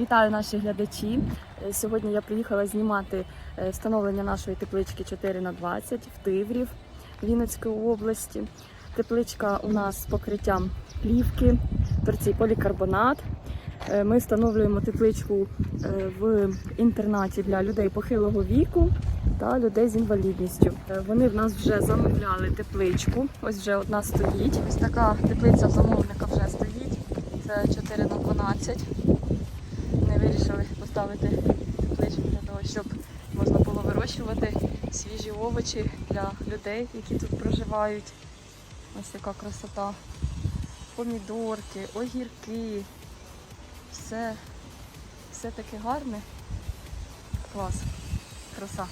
Вітаю наші глядачі. Е, Сьогодні я приїхала знімати е, встановлення нашої теплички 4 на 20 в Тиврів Вінницької області. Тепличка у нас з покриттям плівки, торці полікарбонат. Е, Ми встановлюємо тепличку в інтернаті для людей похилого віку та людей з інвалідністю. Вони в нас вже замовляли тепличку. Ось вже одна стоїть. Ось така теплиця замовника вже стоїть. Це 4 на 12 не вирішили поставити тепличку для того, щоб можна було вирощувати свіжі овочі для людей, які тут проживають. Ось яка красота. Помідорки, огірки. Все, все таке гарне. Клас. Краса.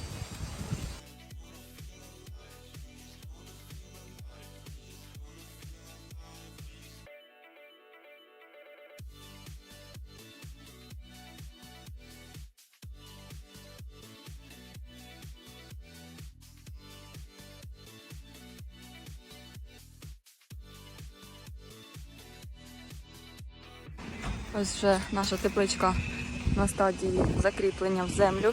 Ось вже наша тепличка на стадії закріплення в землю.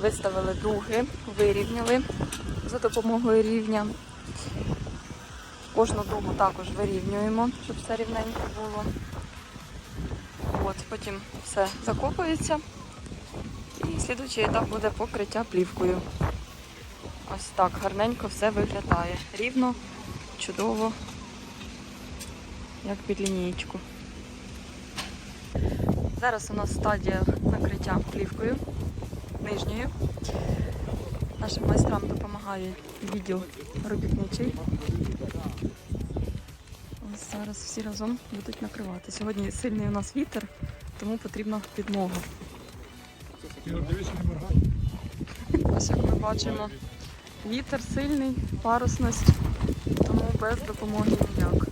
Виставили дуги, вирівняли за допомогою рівня. Кожну дугу також вирівнюємо, щоб все рівненько було. От, потім все закопується. І слідуючий етап буде покриття плівкою. Ось так гарненько все виглядає. Рівно, чудово, як під лінієчку. Зараз у нас стадія накриття плівкою нижньою. Нашим майстрам допомагає відділ робітничий. Ось зараз всі разом будуть накривати. Сьогодні сильний у нас вітер, тому потрібна підмога. Ось як ми бачимо, вітер сильний, парусність, тому без допомоги ніяк.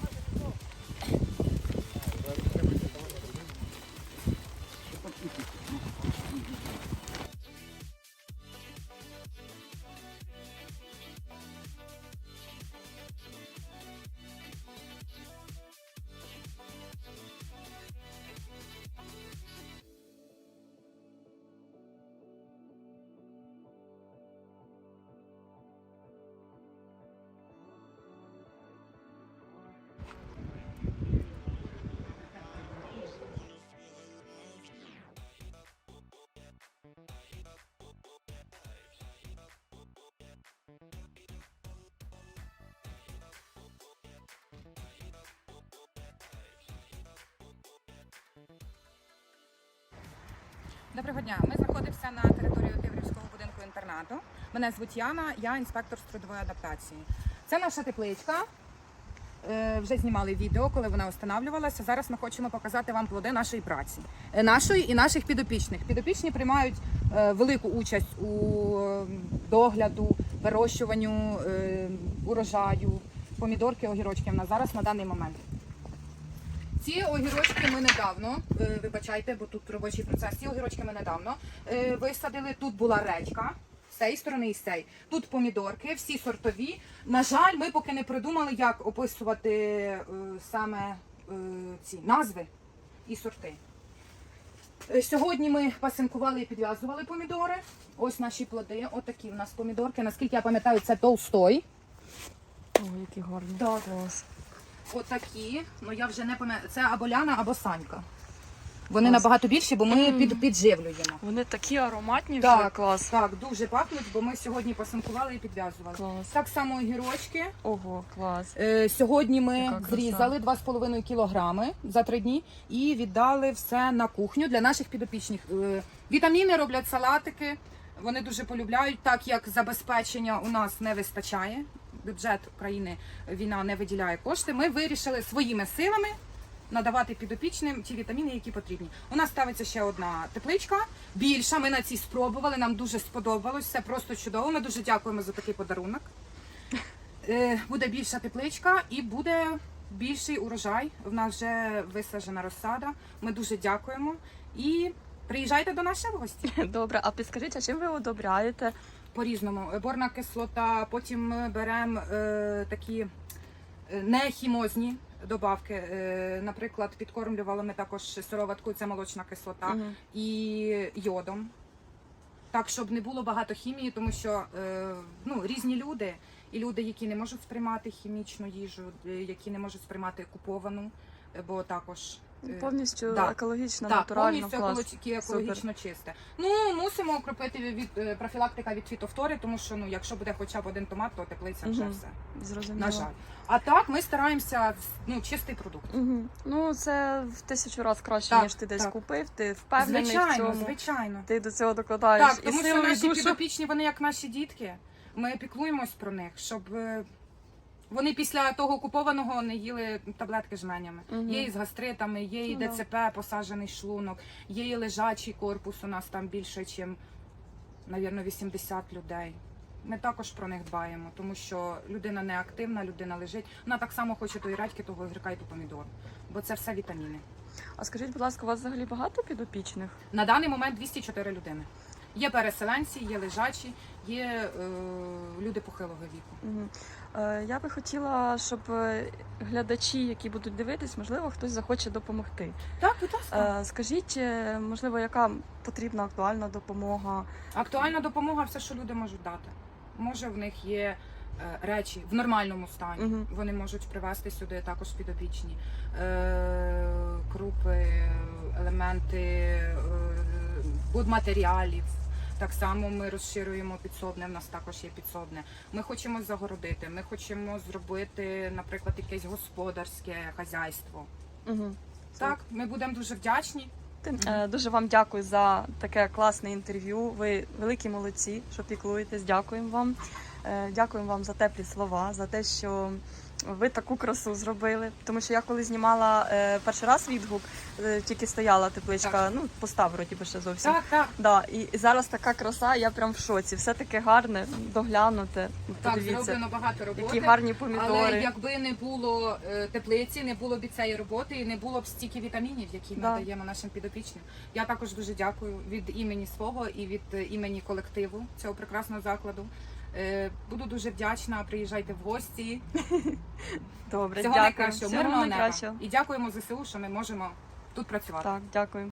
Доброго дня. Ми знаходимося на території Тиврівського будинку інтернату. Мене звуть Яна, я інспектор з трудової адаптації. Це наша тепличка. Е, Вже знімали відео, коли вона встановлювалася. Зараз ми хочемо показати вам плоди нашої праці, Е, нашої і наших підопічних. Підопічні приймають е, велику участь у догляду, вирощуванню урожаю, помідорки, огірочки в нас зараз на даний момент. Ці огірочки ми недавно, е, вибачайте, бо тут робочий процес. Ці огірочки ми недавно е, висадили. Тут була редька з цієї сторони і з цієї. Тут помідорки, всі сортові. На жаль, ми поки не придумали, як описувати е, саме е, ці назви і сорти. Е, Сьогодні ми пасинкували і підв'язували помідори. Ось наші плоди. Отакі в нас помідорки. Наскільки я пам'ятаю, це толстой. О, який гарний. Так. Клас. Отакі, ну я вже не пам'ятаю, це або Ляна, або Санька. Вони Клас. набагато більші, бо ми Мгм. під, підживлюємо. Вони такі ароматні вже, Так. клас. Так, дуже пахнуть, бо ми сьогодні посинкували і підв'язували. Клас. Так само огірочки. Ого, клас. Е, сьогодні ми зрізали 2,5 кілограми за три дні і віддали все на кухню для наших підопічних. Е, вітаміни роблять салатики. Вони дуже полюбляють, так як забезпечення у нас не вистачає. Бюджет України війна не виділяє кошти. Ми вирішили своїми силами надавати підопічним ті вітаміни, які потрібні. У нас ставиться ще одна тепличка, більша. Ми на цій спробували. Нам дуже сподобалось. Це просто чудово. Ми дуже дякуємо за такий подарунок. Е, Буде більша тепличка і буде більший урожай. В нас вже висаджена розсада. Ми дуже дякуємо. І приїжджайте до нас гості. Добре, а підскажіть, а чим ви одобряєте? По-різному. Е, Борна кислота, потім ми беремо е, такі е, нехімозні добавки. Е, Наприклад, підкормлювали ми також сироватку, це молочна кислота Мгм. і йодом. Так, щоб не було багато хімії, тому що е, ну, різні люди, і люди, які не можуть сприймати хімічну їжу, е, які не можуть сприймати куповану, бо також Повністю да. екологічно, так, натурально повністю клас. екологічно, екологічно чисте. Ну, мусимо окропити від е, профілактика від фітофтори, тому що ну, якщо буде хоча б один томат, то теплиця вже Мгм. все. Зрозуміло. На жаль. А так ми стараємося ну, чистий продукт. Угу. Ну це в тисячу разів краще, Так, ніж ти десь так. купив. Ти впевнений в звичайно, цьому. звичайно. Ти до цього докладаєш Так, і тому що наші душу. підопічні, вони як наші дітки. Ми піклуємось про них, щоб е, вони після того купованого не їли таблетки жменями. Мгм. Є і з гастритами, є і Ну, да. ДЦП, посаджений шлунок, є і лежачий корпус. У нас там більше, ніж, мабуть, 80 людей. Ми також про них дбаємо, тому що людина не активна, людина лежить. Вона так само хоче тої редьки, того огірка і ту помідор, бо це все вітаміни. А скажіть, будь ласка, у вас взагалі багато підопічних? На даний момент 204 людини. Є переселенці, є лежачі, є е, люди похилого віку. Угу. Е, я би хотіла, щоб е, глядачі, які будуть дивитись, можливо, хтось захоче допомогти. Так, будь ласка. Е, скажіть, можливо, яка потрібна актуальна допомога? Актуальна допомога все, що люди можуть дати. Може, в них є речі в нормальному стані. Мгм. Вони можуть привезти сюди також підопічні е, крупи, елементи е, будматеріалів. Так само ми розширюємо підсобне. В нас також є підсобне. Ми хочемо загородити. Ми хочемо зробити, наприклад, якесь господарське хазяйство. Угу. Так, ми будемо дуже вдячні. Е, Дуже вам дякую за таке класне інтерв'ю. Ви великі молодці, що піклуєтесь. Дякуємо вам. Е, Дякуємо вам за теплі слова, за те, що ви таку красу зробили. Тому що я коли знімала е, перший раз відгук, е, тільки стояла тепличка, Так. ну постав вроді би ще зовсім. Так, так. Да, і зараз така краса, я прям в шоці. Все таке гарне, доглянуте. Так, Подивіться, зроблено багато роботи. які гарні Але якби не було теплиці, не було б цієї роботи, і не було б стільки вітамінів, які ми Да. даємо нашим підопічним. Я також дуже дякую від імені свого і від імені колективу цього прекрасного закладу. Е, Буду дуже вдячна. Приїжджайте в гості. Добре, Всього дякую. найкращого, Всього мирного неба. найкращого. І дякуємо ЗСУ, що ми можемо тут працювати. Так, дякую.